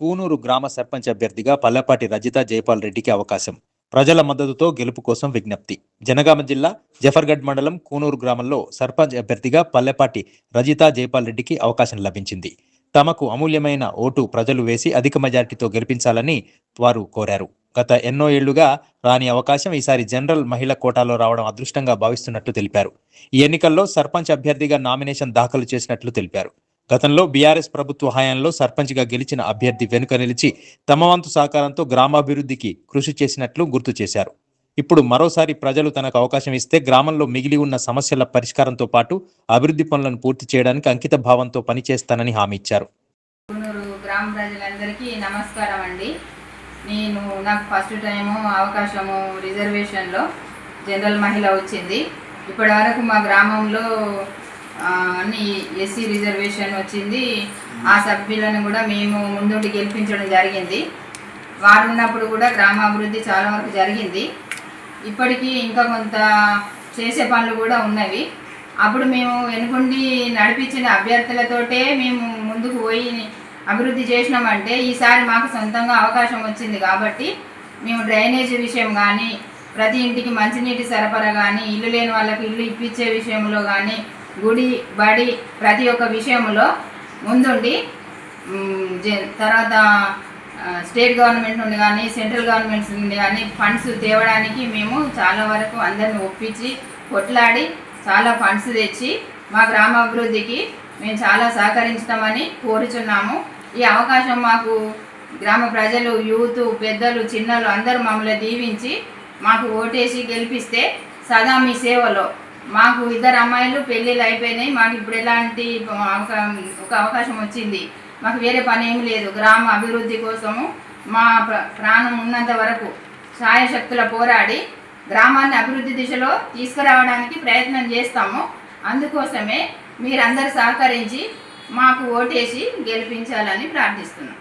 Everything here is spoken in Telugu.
కూనూరు గ్రామ సర్పంచ్ అభ్యర్థిగా పల్లెపాటి రజిత జయపాల్ రెడ్డికి అవకాశం. ప్రజల మద్దతుతో గెలుపు కోసం విజ్ఞప్తి. జనగామ జిల్లా జఫర్గఢ్ మండలం కూనూరు గ్రామంలో సర్పంచ్ అభ్యర్థిగా పల్లెపాటి రజిత జయపాల్ రెడ్డికి అవకాశం లభించింది. తమకు అమూల్యమైన ఓటు ప్రజలు వేసి అధిక మెజార్టీతో గెలిపించాలని వారు కోరారు. గత ఎన్నో ఏళ్ళుగా రాని అవకాశం ఈసారి జనరల్ మహిళ కోటాలో రావడం అదృష్టంగా భావిస్తున్నట్లు తెలిపారు. ఈ ఎన్నికల్లో సర్పంచ్ అభ్యర్థిగా నామినేషన్ దాఖలు చేసినట్లు తెలిపారు. గతంలో బీఆర్ఎస్ ప్రభుత్వ హయాంలో సర్పంచ్గా గెలిచిన అభ్యర్థి వెనుక నిలిచి తమ వంతు సహకారంతో గ్రామాభివృద్ధికి కృషి చేసినట్లు గుర్తు చేశారు. ఇప్పుడు మరోసారి ప్రజలు తనకు అవకాశం ఇస్తే గ్రామంలో మిగిలి ఉన్న సమస్యల పరిష్కారంతో పాటు అభివృద్ధి పనులను పూర్తి చేయడానికి అంకిత భావంతో పనిచేస్తానని హామీ ఇచ్చారు. గ్రామ ప్రజలందరికీ నమస్కారం అండి. నేను నాకు ఫస్ట్ టైము అవకాశము రిజర్వేషన్లో జనరల్ మహిళ వచ్చింది. ఇప్పటి వరకు మా గ్రామంలో అన్ని ఎస్సీ రిజర్వేషన్ వచ్చింది. ఆ సభ్యులను కూడా మేము ముందుండి గెలిపించడం జరిగింది. వారు ఉన్నప్పుడు కూడా గ్రామాభివృద్ధి చాలా వరకు జరిగింది. ఇప్పటికీ ఇంకా కొంత చేసే పనులు కూడా ఉన్నవి. అప్పుడు మేము వెనుకుండి నడిపించిన అభ్యర్థులతోటే మేము ముందుకు పోయి అభివృద్ధి చేసినామంటే ఈసారి మాకు సొంతంగా అవకాశం వచ్చింది కాబట్టి మేము డ్రైనేజ్ విషయం కానీ ప్రతి ఇంటికి మంచినీటి సరఫరా కానీ ఇల్లు లేని వాళ్ళకి ఇల్లు ఇప్పించే విషయంలో కానీ గుడి బడి ప్రతి ఒక్క విషయంలో ముందుండి జ- తర్వాత స్టేట్ గవర్నమెంట్ నుండి కానీ సెంట్రల్ గవర్నమెంట్ నుండి కానీ ఫండ్స్ తేవడానికి మేము చాలా వరకు అందరిని ఒప్పించి కొట్లాడి చాలా ఫండ్స్ తెచ్చి మా గ్రామాభివృద్ధికి మేము చాలా సహకరించడమని కోరుచున్నాము. ఈ అవకాశం మాకు గ్రామ ప్రజలు యూత్ పెద్దలు చిన్నలు అందరూ మమ్మల్ని దీవించి మాకు ఓటేసి గెలిపిస్తే సదా మీ సేవలో మాకు ఇద్దరు అమ్మాయిలు పెళ్ళిళ్ళు అయిపోయినాయి. మాకు ఇప్పుడు ఎలాంటి అవకా- ఒక అవకాశం వచ్చింది. మాకు వేరే పని ఏమి లేదు. గ్రామ అభివృద్ధి కోసము మా ప్రాణం ఉన్నంత వరకు సాయశక్తుల పోరాడి గ్రామాన్ని అభివృద్ధి దిశలో తీసుకురావడానికి ప్రయత్నం చేస్తాము. అందుకోసమే మీరందరూ సహకరించి మాకు ఓటేసి గెలిపించాలని ప్రార్థిస్తున్నాం.